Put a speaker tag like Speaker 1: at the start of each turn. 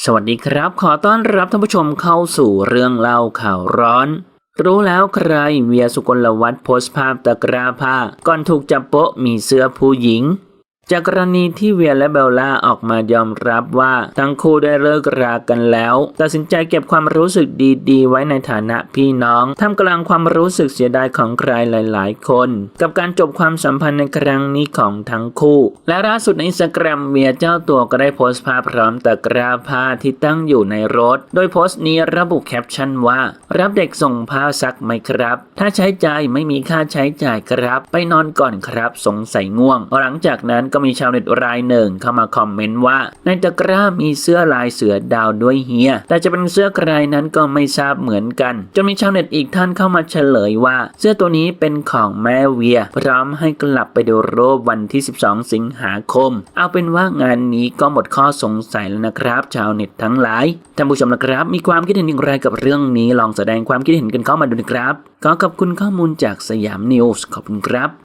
Speaker 1: สวัสดีครับ ขอต้อนรับท่านผู้ชมเข้าสู่เรื่องเล่าข่าวร้อน รู้แล้วใครเวียสุกลวัฒน์โพสต์ภาพตะกร้าผ้า ก่อนถูกจับโปะมีเสื้อผู้หญิง จากกรณีที่เวียและเบลล่าออกมายอมรับว่าทั้งคู่ได้เลิกรากันแล้ว ตัดสินใจเก็บความรู้สึกดีๆ ไว้ในฐานะพี่น้องท่ามกลางความรู้สึกเสียดายของใครหลาย ๆ คน กับการจบความสัมพันธ์ในครั้งนี้ของทั้งคู่ และล่าสุดในอินสตาแกรมเวียเจ้าตัวก็ได้โพสต์ภาพพร้อมตะกร้าผ้าที่ตั้งอยู่ในรถ โดยโพสต์นี้ระบุแคปชั่นว่า รับเด็กส่งผ้าซักไหมครับ ถ้าใช้ใจไม่มีค่าใช้จ่ายครับ ไปนอนก่อนครับ สงสัยง่วง หลังจากนั้นก็มีชาวเน็ตรายหนึ่งเข้ามาคอมเมนต์ว่า ในตะกร้ามีเสื้อลายเสือดาวด้วยเฮีย แต่จะเป็นเสื้อใครนั้นก็ไม่ทราบเหมือนกัน จนมีชาวเน็ตอีกท่านเข้ามาเฉลยว่า เสื้อตัวนี้เป็นของแม่เวีย พร้อมให้กลับไปดูรูปวันที่ 12 สิงหาคม เอาเป็นว่างานนี้ก็หมดข้อสงสัยแล้วนะครับ ชาวเน็ตทั้งหลายท่านผู้ชมนะครับ มีความคิดเห็นอย่างไรกับเรื่องนี้ลองแสดงความคิดเห็นกันเข้ามาดูนะครับ ขอขอบคุณข้อมูลจากสยามนิวส์ขอบคุณครับ